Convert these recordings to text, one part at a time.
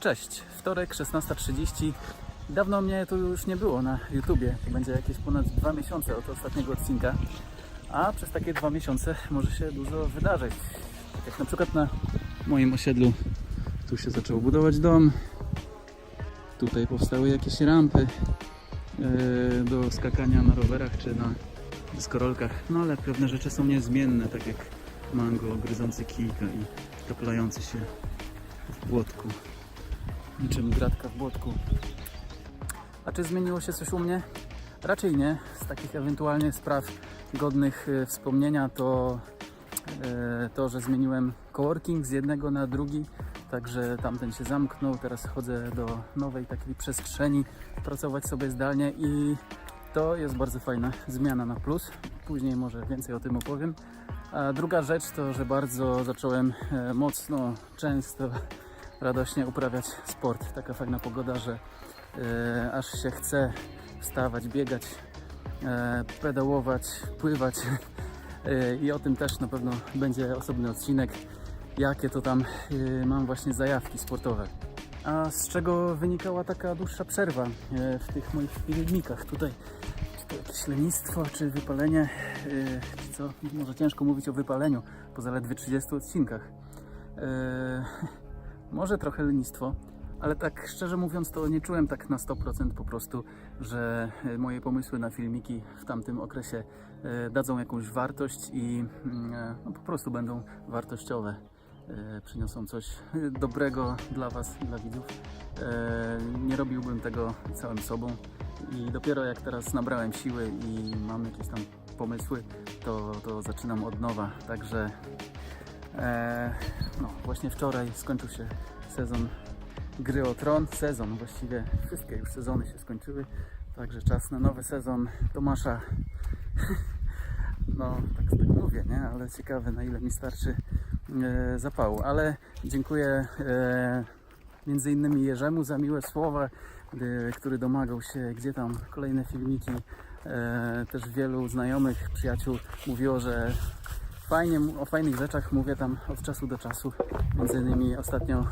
Cześć, wtorek 16.30. Dawno mnie tu już nie było na YouTubie. Będzie jakieś ponad dwa miesiące od ostatniego odcinka. A przez takie dwa miesiące może się dużo wydarzyć. Tak jak na przykład na moim osiedlu. Tu się zaczął budować dom. Tutaj powstały jakieś rampy e, do skakania na rowerach czy na deskorolkach. No ale pewne rzeczy są niezmienne, tak jak mango gryzący kijka i toplający się w błotku. Niczym gratka w błotku. A czy zmieniło się coś u mnie? Raczej nie. Z takich ewentualnie spraw godnych e, wspomnienia to e, to, że zmieniłem coworking z jednego na drugi, także tamten się zamknął. Teraz chodzę do nowej takiej przestrzeni, pracować sobie zdalnie i to jest bardzo fajna zmiana na plus. Później może więcej o tym opowiem. A druga rzecz to, że bardzo zacząłem e, mocno, często, radośnie uprawiać sport. Taka fajna pogoda, że e, aż się chce wstawać, biegać, e, pedałować, pływać. E, I o tym też na pewno będzie osobny odcinek, jakie to tam e, mam właśnie zajawki sportowe. A z czego wynikała taka dłuższa przerwa w tych moich filmikach tutaj? Czy to jakieś lenistwo, czy wypalenie? Czy co? Może ciężko mówić o wypaleniu po zaledwie 30 odcinkach. Może trochę lenistwo, ale tak szczerze mówiąc, to nie czułem tak na 100% po prostu, że e, moje pomysły na filmiki w tamtym okresie e, dadzą jakąś wartość i mm, e, no, po prostu będą wartościowe. Przyniosą coś dobrego dla Was, dla widzów. Nie robiłbym tego całym sobą i dopiero jak teraz nabrałem siły i mam jakieś tam pomysły, to, to zaczynam od nowa. Także no, właśnie wczoraj skończył się sezon Gry o Tron. Sezon właściwie, wszystkie już sezony się skończyły. Także czas na nowy sezon Tomasza. No, tak, tak mówię, nie? Ale ciekawe na ile mi starczy e, zapału. Ale dziękuję e, między innymi Jerzemu za miłe słowa, e, który domagał się, gdzie tam kolejne filmiki. E, też wielu znajomych, przyjaciół mówiło, że fajnie, o fajnych rzeczach mówię tam od czasu do czasu. Między innymi ostatnio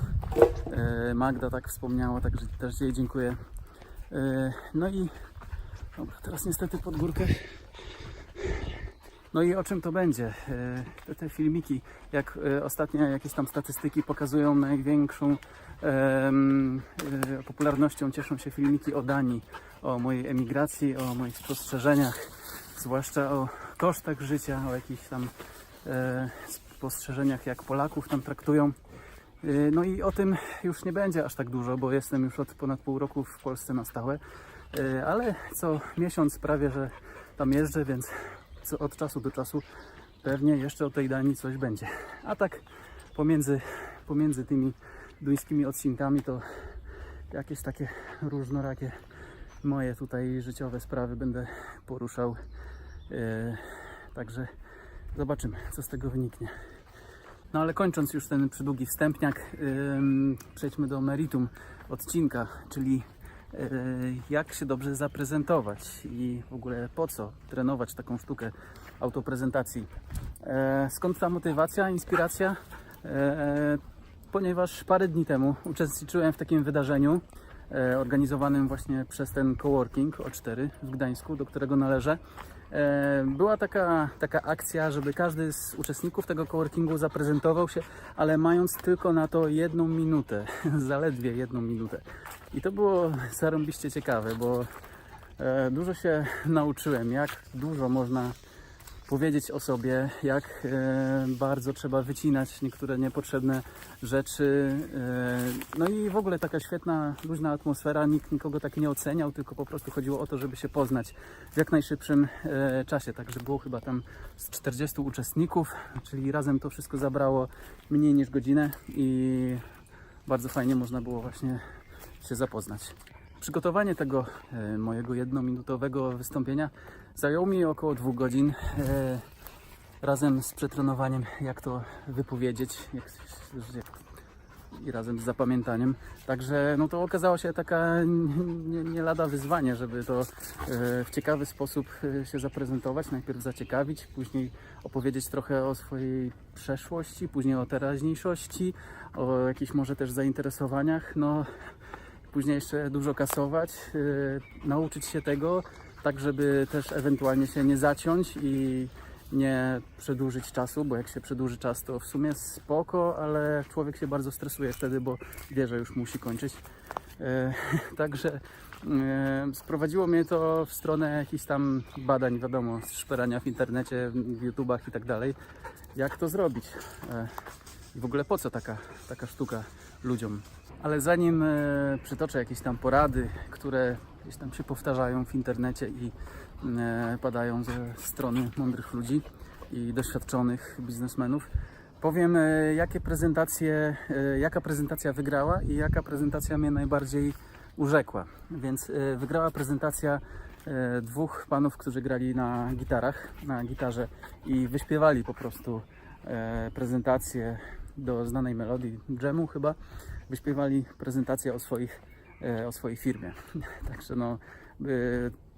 e, Magda tak wspomniała, także też jej dziękuję. E, no i dobra, teraz niestety pod górkę. No i o czym to będzie? E, Te, te filmiki, jak ostatnio jakieś tam statystyki pokazują, największą e, popularnością cieszą się filmiki o Danii, o mojej emigracji, o moich spostrzeżeniach, zwłaszcza o kosztach życia, o jakichś tam spostrzeżeniach, jak Polaków tam traktują. E, No i o tym już nie będzie aż tak dużo, bo jestem już od ponad pół roku w Polsce na stałe, E, ale co miesiąc prawie, że tam jeżdżę, więc od czasu do czasu pewnie jeszcze o tej Danii coś będzie. A tak pomiędzy, pomiędzy tymi duńskimi odcinkami to jakieś takie różnorakie moje tutaj życiowe sprawy będę poruszał. E, Także zobaczymy, co z tego wyniknie. No ale kończąc już ten przydługi wstępniak, ym, przejdźmy do meritum odcinka, czyli yy, jak się dobrze zaprezentować i w ogóle po co trenować taką sztukę autoprezentacji. E, skąd ta motywacja, inspiracja? E, ponieważ parę dni temu uczestniczyłem w takim wydarzeniu e, organizowanym właśnie przez ten coworking O4 w Gdańsku, do którego należę. E, Była taka, taka akcja, żeby każdy z uczestników tego coworkingu zaprezentował się, ale mając tylko na to jedną minutę, zaledwie jedną minutę. I to było zarąbiście ciekawe, bo e, dużo się nauczyłem, jak dużo można powiedzieć o sobie, jak e, bardzo trzeba wycinać niektóre niepotrzebne rzeczy. E, no i w ogóle taka świetna, luźna atmosfera, nikt nikogo tak nie oceniał, tylko po prostu chodziło o to, żeby się poznać w jak najszybszym e, czasie. Także było chyba tam z 40 uczestników, czyli razem to wszystko zabrało mniej niż godzinę i bardzo fajnie można było właśnie się zapoznać. Przygotowanie tego e, mojego jednominutowego wystąpienia zajęło mi około dwóch godzin. E, razem z przetrenowaniem, jak to wypowiedzieć, jak, i razem z zapamiętaniem. Także no to okazało się taka nie, nie lada wyzwanie, żeby to e, w ciekawy sposób się zaprezentować. Najpierw zaciekawić, później opowiedzieć trochę o swojej przeszłości, później o teraźniejszości, o jakichś może też zainteresowaniach. No, później jeszcze dużo kasować, e, nauczyć się tego, tak żeby też ewentualnie się nie zaciąć i nie przedłużyć czasu, bo jak się przedłuży czas, to w sumie spoko, ale człowiek się bardzo stresuje wtedy, bo wie, że już musi kończyć. E, także e, sprowadziło mnie to w stronę jakichś tam badań, wiadomo, szperania w internecie, w YouTubach i tak dalej. Jak to zrobić? W ogóle po co taka, taka sztuka ludziom? Ale zanim e, przytoczę jakieś tam porady, które gdzieś tam się powtarzają w internecie i e, padają ze strony mądrych ludzi i doświadczonych biznesmenów, powiem e, jakie prezentacje, jaka prezentacja wygrała i jaka prezentacja mnie najbardziej urzekła. Więc wygrała prezentacja dwóch panów, którzy grali na gitarach, na gitarze i wyśpiewali po prostu prezentację do znanej melodii dżemu chyba. Wyśpiewali prezentację o swoich, e, o swojej firmie. Także no,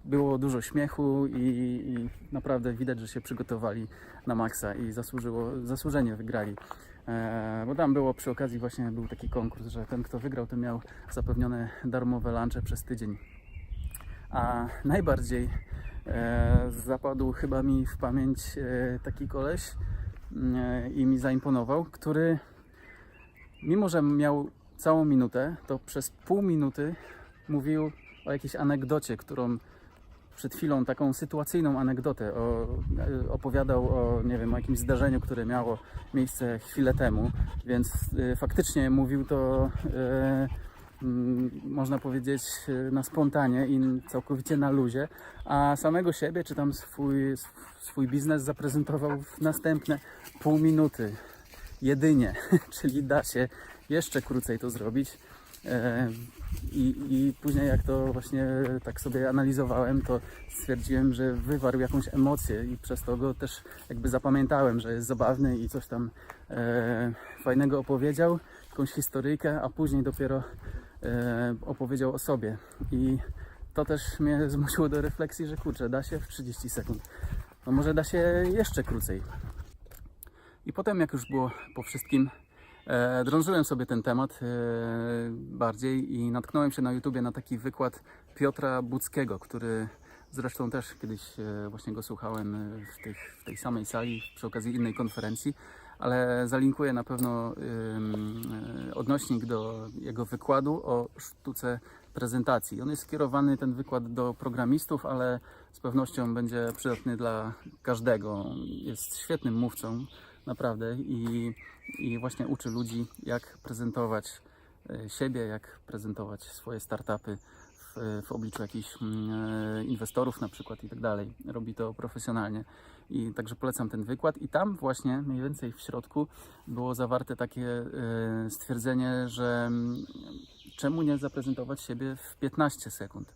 było dużo śmiechu i, i naprawdę widać, że się przygotowali na maksa i zasłużyło, zasłużenie wygrali. E, bo tam było przy okazji właśnie był taki konkurs, że ten kto wygrał, to miał zapewnione darmowe lunche przez tydzień. A najbardziej e, zapadł chyba mi w pamięć e, taki koleś i mi zaimponował, który mimo, że miał całą minutę, to przez pół minuty mówił o jakiejś anegdocie, którą przed chwilą, taką sytuacyjną anegdotę, o, e, opowiadał o, nie wiem, o jakimś zdarzeniu, które miało miejsce chwilę temu, więc e, faktycznie mówił to, e, mm, można powiedzieć, e, na spontanie i całkowicie na luzie, a samego siebie, czy tam swój, swój biznes zaprezentował w następne pół minuty. Jedynie, czyli da się jeszcze krócej to zrobić. E, I, I później jak to właśnie tak sobie analizowałem, to stwierdziłem, że wywarł jakąś emocję i przez to go też jakby zapamiętałem, że jest zabawny i coś tam e, fajnego opowiedział, jakąś historyjkę, a później dopiero opowiedział o sobie. I to też mnie zmusiło do refleksji, że kurczę, da się w 30 sekund. No może da się jeszcze krócej. I potem, jak już było po wszystkim, e, drążyłem sobie ten temat e, bardziej i natknąłem się na YouTubie na taki wykład Piotra Buckiego, który zresztą też kiedyś e, właśnie go słuchałem e, w, tych, w tej samej sali przy okazji innej konferencji, ale zalinkuję na pewno e, odnośnik do jego wykładu o sztuce prezentacji. On jest skierowany, ten wykład, do programistów, ale z pewnością będzie przydatny dla każdego. Jest świetnym mówcą, naprawdę, i, i właśnie uczy ludzi, jak prezentować e, siebie, jak prezentować swoje startupy w, w obliczu jakichś mm, e, inwestorów na przykład i tak dalej. Robi to profesjonalnie. I także polecam ten wykład. I tam właśnie mniej więcej w środku było zawarte takie e, stwierdzenie, że mm, czemu nie zaprezentować siebie w 15 sekund.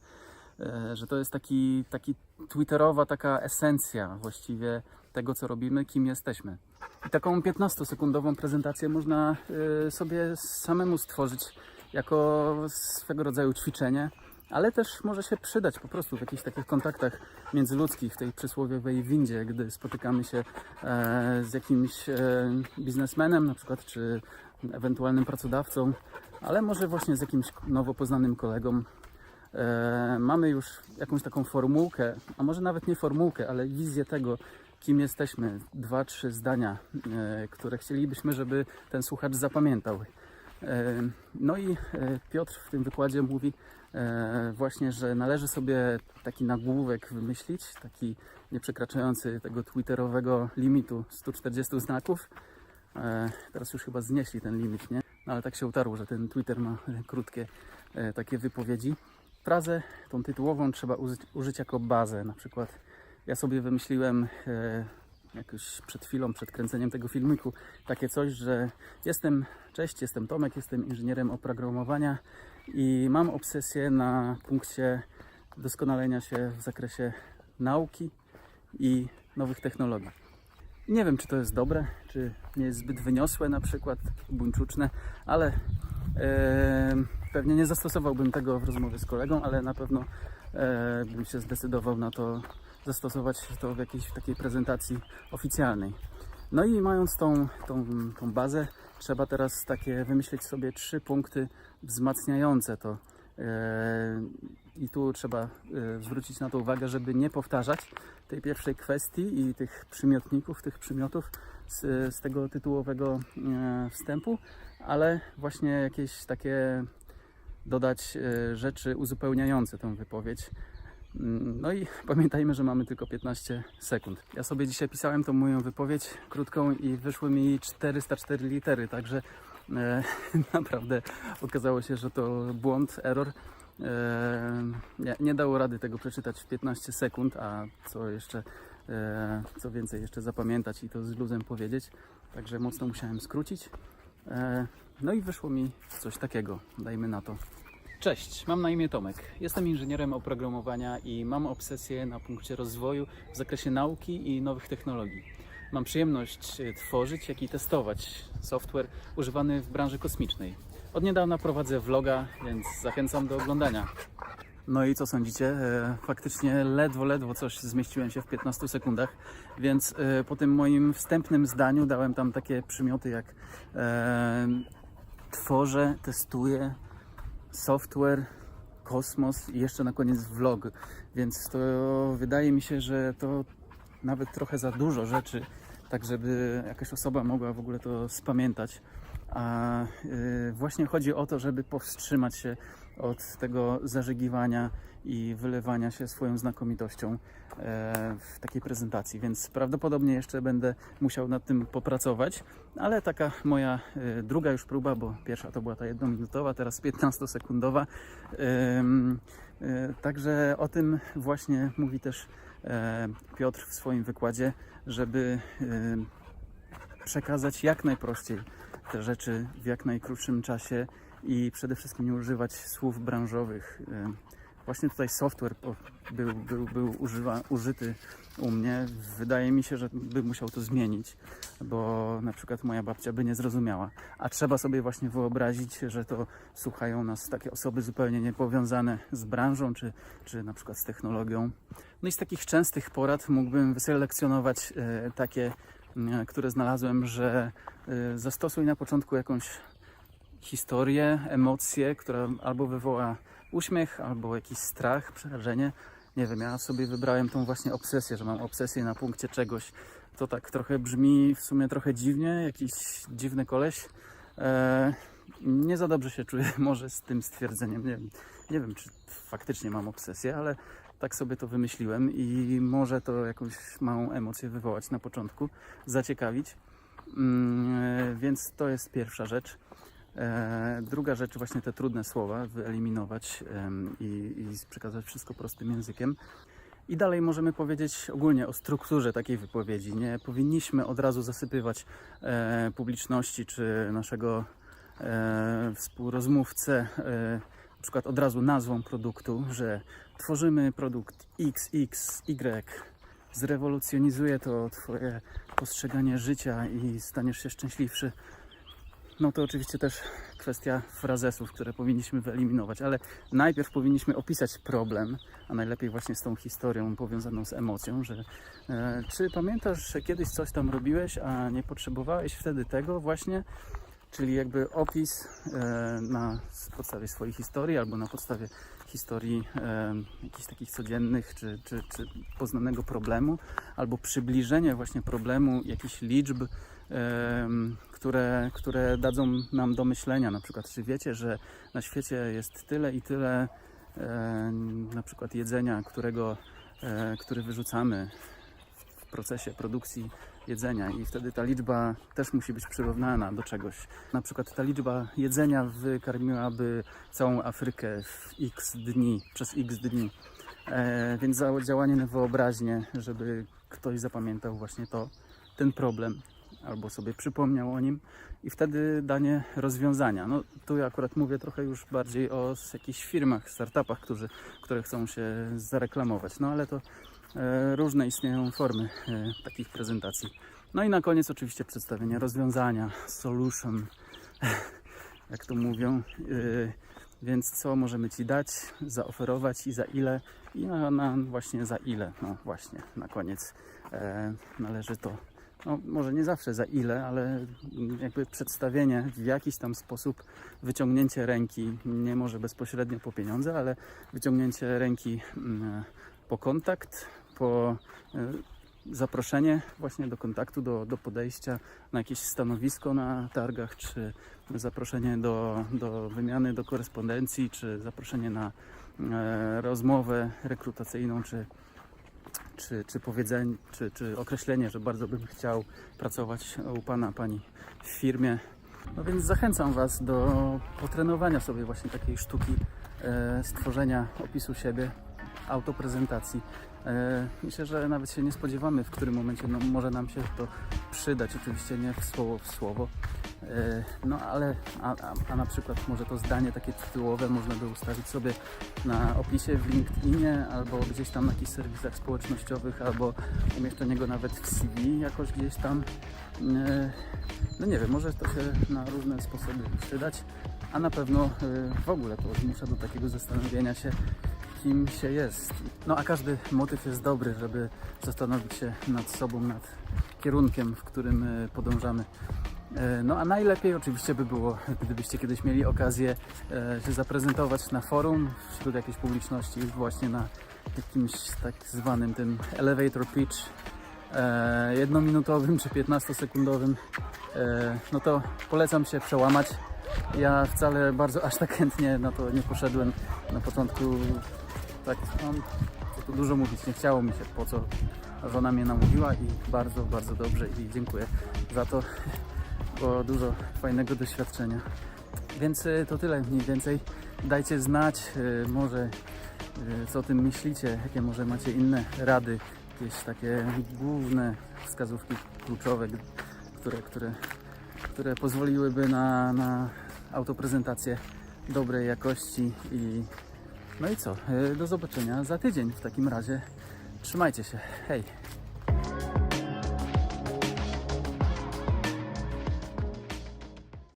E, Że to jest taki, taki twitterowa taka esencja właściwie tego, co robimy, kim jesteśmy. I taką 15-sekundową prezentację można e, sobie samemu stworzyć jako swego rodzaju ćwiczenie, ale też może się przydać po prostu w jakichś takich kontaktach międzyludzkich, w tej przysłowiowej windzie, gdy spotykamy się e, z jakimś e, biznesmenem na przykład, czy ewentualnym pracodawcą, ale może właśnie z jakimś nowo poznanym kolegą. E, mamy już jakąś taką formułkę, a może nawet nie formułkę, ale wizję tego, kim jesteśmy. Dwa, trzy zdania, które chcielibyśmy, żeby ten słuchacz zapamiętał. No i Piotr w tym wykładzie mówi właśnie, że należy sobie taki nagłówek wymyślić, taki nie przekraczający tego twitterowego limitu 140 znaków. E, Teraz już chyba znieśli ten limit, nie? No, ale tak się utarło, że ten Twitter ma e, krótkie e, takie wypowiedzi. Frazę tą tytułową trzeba użyć, jako bazę. Na przykład ja sobie wymyśliłem e, jakoś przed chwilą, przed kręceniem tego filmiku, takie coś, że jestem, cześć, jestem Tomek, jestem inżynierem oprogramowania i mam obsesję na punkcie doskonalenia się w zakresie nauki i nowych technologii. Nie wiem, czy to jest dobre, czy nie jest zbyt wyniosłe na przykład, buńczuczne, ale e, pewnie nie zastosowałbym tego w rozmowie z kolegą, ale na pewno e, bym się zdecydował na to zastosować to w jakiejś takiej prezentacji oficjalnej. No i mając tą, tą, tą bazę, trzeba teraz takie wymyślić sobie trzy punkty wzmacniające to. E, I tu trzeba e, zwrócić na to uwagę, żeby nie powtarzać tej pierwszej kwestii i tych przymiotników, tych przymiotów z, z tego tytułowego e, wstępu, ale właśnie jakieś takie dodać rzeczy uzupełniające tą wypowiedź. Mm, No i pamiętajmy, że mamy tylko 15 sekund. Ja sobie dzisiaj pisałem tą moją wypowiedź krótką i wyszły mi 404 litery, także naprawdę okazało się, że to błąd, error. E, nie, nie dało rady tego przeczytać w 15 sekund, a co jeszcze, e, co więcej jeszcze zapamiętać i to z luzem powiedzieć. Także mocno musiałem skrócić. E, no i wyszło mi coś takiego, dajmy na to. Cześć, mam na imię Tomek. Jestem inżynierem oprogramowania i mam obsesję na punkcie rozwoju w zakresie nauki i nowych technologii. Mam przyjemność e, tworzyć, jak i testować software używany w branży kosmicznej. Od niedawna prowadzę vloga, więc zachęcam do oglądania. No i co sądzicie? E, Faktycznie ledwo, ledwo coś zmieściłem się w 15 sekundach, więc e, po tym moim wstępnym zdaniu dałem tam takie przymioty jak e, tworzę, testuję, software, kosmos i jeszcze na koniec vlog. Więc to wydaje mi się, że to nawet trochę za dużo rzeczy, tak żeby jakaś osoba mogła w ogóle to spamiętać. A y, właśnie chodzi o to, żeby powstrzymać się od tego zażegiwania i wylewania się swoją znakomitością e, w takiej prezentacji, więc prawdopodobnie jeszcze będę musiał nad tym popracować, ale taka moja e, druga już próba, bo pierwsza to była ta jednominutowa, teraz 15-sekundowa. E, Także o tym właśnie mówi też e, Piotr w swoim wykładzie, żeby ym, przekazać jak najprościej te rzeczy w jak najkrótszym czasie i przede wszystkim nie używać słów branżowych. Właśnie tutaj software był, był, był używa, użyty u mnie. Wydaje mi się, że bym musiał to zmienić, bo na przykład moja babcia by nie zrozumiała. A trzeba sobie właśnie wyobrazić, że to słuchają nas takie osoby zupełnie niepowiązane z branżą, czy, czy na przykład z technologią. No i z takich częstych porad mógłbym wyselekcjonować e, takie, m, które znalazłem, że e, zastosuj na początku jakąś historię, emocję, która albo wywoła uśmiech, albo jakiś strach, przerażenie. Nie wiem, ja sobie wybrałem tą właśnie obsesję, że mam obsesję na punkcie czegoś. To tak trochę brzmi w sumie trochę dziwnie, jakiś dziwny koleś. E, nie za dobrze się czuję może z tym stwierdzeniem. Nie nie wiem, czy faktycznie mam obsesję, ale tak sobie to wymyśliłem i może to jakąś małą emocję wywołać na początku, zaciekawić. Mm, e, więc to jest pierwsza rzecz. E, druga rzecz, właśnie te trudne słowa wyeliminować i, i przekazać wszystko prostym językiem. I dalej możemy powiedzieć ogólnie o strukturze takiej wypowiedzi. Nie powinniśmy od razu zasypywać e, publiczności czy naszego e, współrozmówcę e, na przykład od razu nazwą produktu, że tworzymy produkt XXY, zrewolucjonizuje to Twoje postrzeganie życia i staniesz się szczęśliwszy. No to oczywiście też kwestia frazesów, które powinniśmy wyeliminować, ale najpierw powinniśmy opisać problem, a najlepiej właśnie z tą historią powiązaną z emocją, że e, czy pamiętasz, że kiedyś coś tam robiłeś, a nie potrzebowałeś wtedy tego właśnie, czyli jakby opis e, na podstawie swojej historii albo na podstawie historii e, jakichś takich codziennych czy, czy, czy poznanego problemu, albo przybliżenie właśnie problemu jakichś liczb, które, które dadzą nam do myślenia. Na przykład, czy wiecie, że na świecie jest tyle i tyle na przykład jedzenia, którego, e, który wyrzucamy w procesie produkcji jedzenia i wtedy ta liczba też musi być przyrównana do czegoś. Na przykład ta liczba jedzenia wykarmiłaby całą Afrykę w x dni, przez x dni. E, więc działanie na wyobraźnię, żeby ktoś zapamiętał właśnie to, ten problem, albo sobie przypomniał o nim i wtedy danie rozwiązania. No tu ja akurat mówię trochę już bardziej o jakichś firmach, startupach, którzy, które chcą się zareklamować. No ale to e, różne istnieją formy e, takich prezentacji. No i na koniec oczywiście przedstawienie rozwiązania, solution, jak to mówią. Yy, Więc co możemy Ci dać, zaoferować i za ile? I na, na właśnie za ile? No właśnie, na koniec e, należy to, no może nie zawsze za ile, ale jakby przedstawienie w jakiś tam sposób, wyciągnięcie ręki, nie może bezpośrednio po pieniądze, ale wyciągnięcie ręki mm, po kontakt, po e, zaproszenie właśnie do kontaktu, do, do podejścia na jakieś stanowisko na targach, czy zaproszenie do, do wymiany, do korespondencji, czy zaproszenie na e, rozmowę rekrutacyjną, czy, czy, czy powiedzenie, czy, czy określenie, że bardzo bym chciał pracować u Pana, Pani w firmie. No więc zachęcam Was do potrenowania sobie właśnie takiej sztuki e, stworzenia opisu siebie, autoprezentacji. E, myślę, że nawet się nie spodziewamy, w którym momencie no, może nam się to przydać, oczywiście nie w słowo w słowo. E, no ale, a, a, na przykład może to zdanie takie tytułowe można by ustawić sobie na opisie w LinkedInie albo gdzieś tam na jakichś serwisach społecznościowych, albo umieszczenie nawet w CV jakoś gdzieś tam. E, no nie wiem, może to się na różne sposoby przydać, a na pewno w ogóle to zmusza do takiego zastanowienia się, kim się jest. No a każdy motyw jest dobry, żeby zastanowić się nad sobą, nad kierunkiem, w którym e, podążamy. E, No a najlepiej oczywiście by było, gdybyście kiedyś mieli okazję e, się zaprezentować na forum wśród jakiejś publiczności, właśnie na jakimś tak zwanym tym elevator pitch jednominutowym czy 15-sekundowym. E, No to polecam się przełamać. Ja wcale bardzo aż tak chętnie na to nie poszedłem. Na początku tak, no, co tu dużo mówić, nie chciało mi się, po co żona mnie namówiła i bardzo, bardzo dobrze i dziękuję za to, bo dużo fajnego doświadczenia. Więc y, to tyle mniej więcej. Dajcie znać y, może y, co o tym myślicie, jakie może macie inne rady, jakieś takie główne wskazówki kluczowe, które, które, które pozwoliłyby na, na autoprezentację dobrej jakości i no i co? Y, Do zobaczenia za tydzień w takim razie. Trzymajcie się. Hej!